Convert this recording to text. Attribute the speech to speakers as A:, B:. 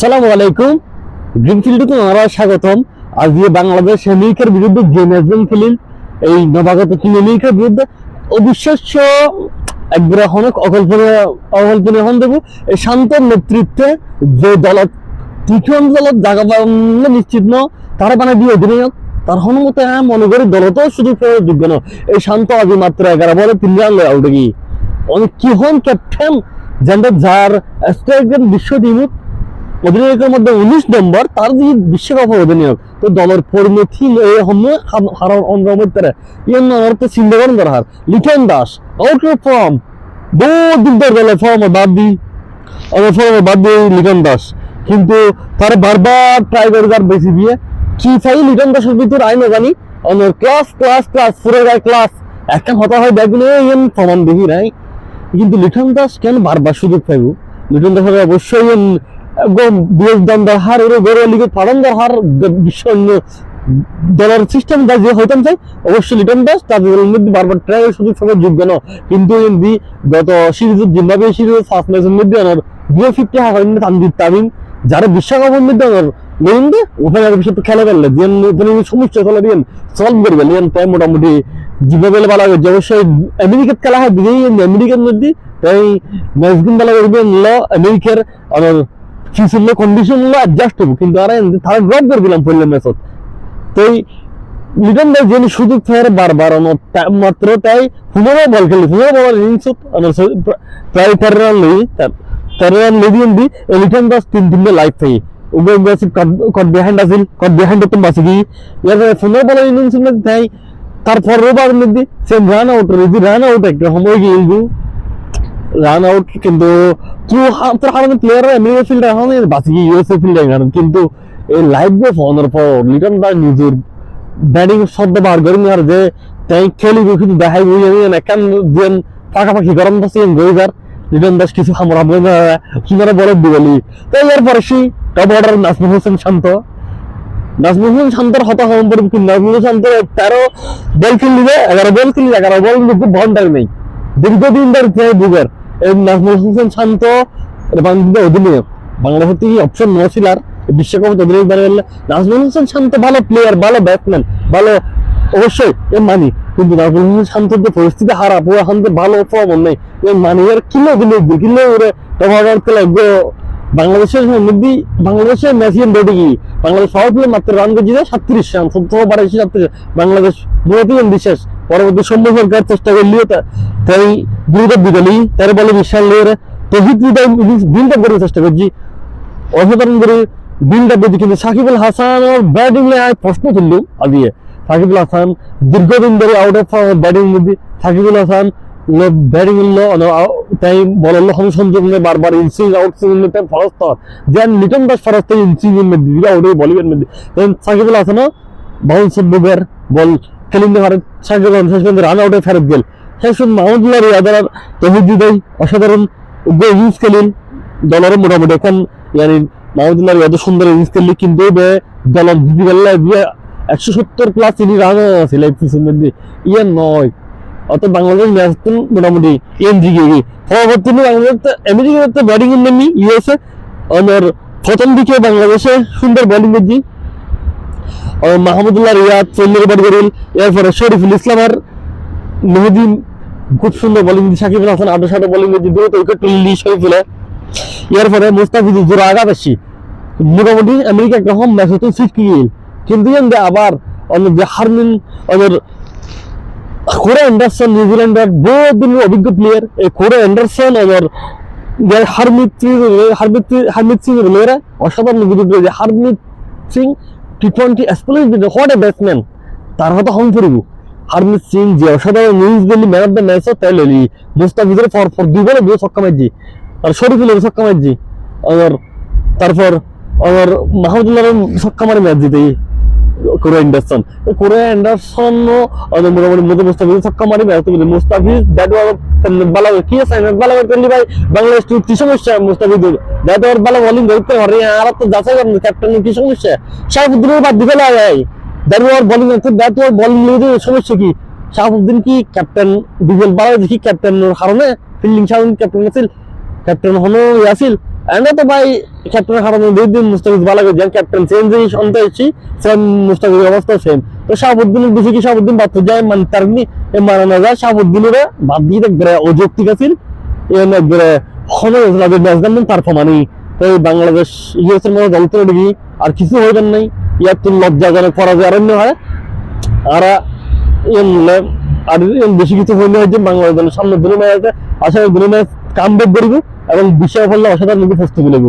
A: সালামু আলাইকুম। গ্রিনফিল্ডে তোমার স্বাগতম। বাংলাদেশ আমেরিকার বিরুদ্ধে যে ম্যাচজন খেলিল এই নবাগত টিম আমেরিকার বিরুদ্ধে অবিশ্বাস্য অকল্পনীয় অকল্পনীয় হন দেব। এই শান্ত নেতৃত্বে যে তৃতীয় দলত নিশ্চিত ন তারা মানে দিয়ে অধিনায়ক, তার হনুমতে হ্যাঁ মনে করি দলত শুধু যোগ্য ন এই শান্ত আজ মাত্র এগারো বলে তিন রান আউট কি অনেক কি হন ক্যাপ্টেন যেন যার স্ট্রাইকের বিশ্ব টিমত অধিনায়কের মধ্যে উনিশ নম্বর, তার বিশ্বকাপ অধিনায়ক, তো দলের পরিণতি এই সময় হারার অর্থ Liton Das out of form বহুত দিকদার গেলে ফর্ম বাদ দি আমার ফর্ম বাদ দিয়ে লিটন দাস। কিন্তু তার বারবার ট্রাই করে তার বেশি দিয়ে, কি চাই লিটন দাসের ভিতর, আই না জানি। আমার ক্লাস ক্লাস ক্লাস পুরো ক্লাস একটা হতা হয় দেখবেন এই প্রমাণ দেখি নাই। কিন্তু লিটন দাস কেন বারবার সুযোগ পাইব? লিটন দাসের অবশ্যই হার হার বিশ্ব দলের সিস্টেম যা হইতাম চাই, অবশ্যই লিটন দাস তাদের মধ্যে বারবার সুযোগ সময় যোগ্য না কিন্তু এমনি গত সিরিজ জিম্বাবুয়ে সিরিজ ফার্স্ট ম্যাচের মধ্যে দুই ফিফটি হাফ তানজিদ তামিম, যারা বিশ্বকাপের মধ্যে আমার মেইনলি ওখানে খেলা করলে সমস্যা চলে দিয়ে সলভ করবে মোটামুটি জিম্বাবুয়ে ভালো হয়েছে অবশ্যই আমেরিকার খেলা হয় দিকেই আমেরিকার মধ্যে তাই ম্যাচ দিন ভালো করবে আমেরিকার আমার ফিউচার কন্ডিশনগুলো অ্যাডজাস্ট হব কিন্তু আর তারা ড্রপ করে দিলাম পড়লে ম্যাচত। তাই লিটন দাস যিনি সুযোগ ফের বারবার মাত্র, তাই পনেরো বল খেলি পনেরো বল ইনিংসত প্রায় তেরো রান লই, তেরো রান লই দিয়ে লিটন দাস তিন তিনটে লাইফ পাই। উভয় ম্যাচ কট বিহাইন্ড আছিল কট বিহাইন্ড তো বাঁচি গিয়ে। ইয়ার পনেরো বল ইনিংস তাই তারপর রোবার মধ্যে সেম রান আউট যদি রান আউট একটা সময় গিয়ে রান আউট কিন্তু ট্রু তোর হারানো প্লেয়ার আমেরিকা ফিল্ডার এখন বাঁচি গিয়ে ইউএসএ ফিল্ডার কারণ। কিন্তু এই লাইভ বে ফোনের পর লিটন দাস নিজের ব্যাটিং শব্দ বার করি আর যে তাই খেলিব কিন্তু দেখাই বুঝি আমি একান যেন পাকাপাকি গরম দাসি গইবার লিটন দাস কিছু হামরা বলে বলে দিবলি। তাই এরপরে সেই টপ অর্ডার নাজমুল হোসেন শান্ত। নাজমুল শান্তর হতা সম্পর্কে কিন্তু নাজমুল হোসেন শান্ত তেরো বল খেললিবে এগারো বল খেললি এগারো বল কিন্তু খুব ভন্ডার নেই। দীর্ঘদিন ধরে প্রায় বুকের এই নাজমুল হোসেন শান্ত বাংলাদেশের অধিনায়ক। বাংলাদেশের থেকে অপশন ন ছিল আর বিশ্বকাপ অধিনায়ক বানিয়ে গেলে নাজমুল হোসেন শান্ত ভালো প্লেয়ার ভালো ব্যাটসম্যান ভালো অবশ্যই, এ মানি। কিন্তু নাজমুল হোসেন শান্তর যে পরিস্থিতি খারাপ, ও এখন তো ভালো ফর্ম নেই, এ মানি। আর কিলো দিয়ে কিলো ওরে তোমার লাগবে বাংলাদেশের মধ্যে বাংলাদেশের ম্যাচিয়ান রেডি কি বাংলাদেশ সবাই মাত্র রান করছে সাতত্রিশ রান সত্তর বাড়াইছে সাতত্রিশ বাংলাদেশ মূলত বিশেষ, পরবর্তী সম্ভব সরকার চেষ্টা করলিও তাই দ্রুত বিদলি তার বলে বিশাল লিয়ে তহিদ আপ করার চেষ্টা করছি। অসাধারণ করে বিল্ড আপ করছি। কিন্তু সাকিবুল হাসান ব্যাটিং আয় প্রশ্ন তুলল আদিয়ে সাকিবুল হাসান দীর্ঘদিন ধরে আউট অফ ব্যাটিং মধ্যে সাকিবুল হাসান ব্যাটিং তাই বলল সংযোগ বারবার ইনসুইং আউট সুইং তাই ফরস্ত দেন লিটন দাস ফরস্ত মধ্যে দিলা আউট বলিংয়ের মধ্যে। দেন সাকিবুল হাসান বাউন্স বুবের বল খেলিতে পারে সাকিবুল শেষ পর্যন্ত রান আউটে ফেরত গেল। শেষ মাহমুদুল্লাহ রিয়াদার তহিদিদাই অসাধারণ ইউজ খেলিল দলের মোটামুটি। এখন ইয়ানি মাহমুদুল্লাহ রিয়াদ সুন্দর ইউজ খেললি কিন্তু দলের জিতি গেল একশো সত্তর প্লাস তিনি রান আছে লাইফ মধ্যে। ইয়ে নয় অত বাংলাদেশ ম্যাচ মোটামুটি এম গিয়ে পরবর্তী বাংলাদেশ আমেরিকাতে ব্যাটিং নেমি ইউএসএ আমার প্রথম দিকে বাংলাদেশে সুন্দর বোলিং করছি। মাহমুদুল্লাহ রিয়াদ চল্লিশ ব্যাট এরপরে শরীফুল ইসলাম আর মেহেদিন খুব সুন্দর বোলিং দিয়ে সাকিবুল হাসান আটো সাটো বোলিং দিয়ে দ্রুত উইকেট তুললি শরীফুলে। এরপরে মুস্তাফিজ জোড়া আগা বেশি। মোটামুটি আমেরিকা হোম ম্যাচ হতো গিল কিন্তু আবার অন্য হারমিন ওদের কোরে অ্যান্ডারসন নিউজিল্যান্ডের বহুত দিনের অভিজ্ঞ প্লেয়ার এই কোরে অ্যান্ডারসন ওদের যে হারমিত হারমিত হারমিত সিং মেয়েরা অসাধারণ বিদ্যুৎ যে Harmeet Singh T twenty explodes what a batsman তার হয়তো হম ফুরিব হারমিত সিং যে অসাধারণ news Delhi man of the match তাই লইলি মুস্তাফিজের ফর ফর দুই বলে দুই ছক্কা মারছি আর শরীফুলের ছক্কা মারছি আর তারপর আমার মাহমুদুল্লাহ ছক্কা মারে ম্যাচ জিতে কোরে মোটামুটি মুস্তাফিজ ছক্কা মুস্তাফিজ কি আছে ভাই বাংলাদেশ কি সমস্যা মুস্তাফিজ ব্যাট ওর বালা করতে পারে আর তো যাচাই করেন ক্যাপ্টেন কি সমস্যা বাদ দিবে না ভাই বোলিং বোলিং সমস্যা কি শাহবুদ্দিন কি ক্যাপ্টেন ডিজেল বালা দেখি ক্যাপ্টেন কারণে ফিল্ডিং শাহবুদ্দিন ক্যাপ্টেন আছিল ক্যাপ্টেন হনো আছিল এন্ড তো ভাই ক্যাপ্টেন দুই দিন মুস্তাফিজ ক্যাপ্টেন চেঞ্জ সেম অবস্থা সেম তো শাহাবুদ্দিনের কি শাহাবুদ্দিন? বাদ যায় মানে তার যায়। শাহাবুদ্দিনের বাদ দিয়ে অযৌক্তিক এন ম্যাচ এই বাংলাদেশ ইউএসের মধ্যে দল তো দেখি আর কিছু হইবেন নাই। ইয়ার তো লজ্জাজনক পরাজয় অরণ্য হয়। আর আর বেশি কিছু হইলে হয় যে বাংলাদেশ সামনে দুটো ম্যাচ আছে। দুটো ম্যাচ কাম ব্যাক করব এবং বিশ্ব অসাধারণ ফস্তি নেব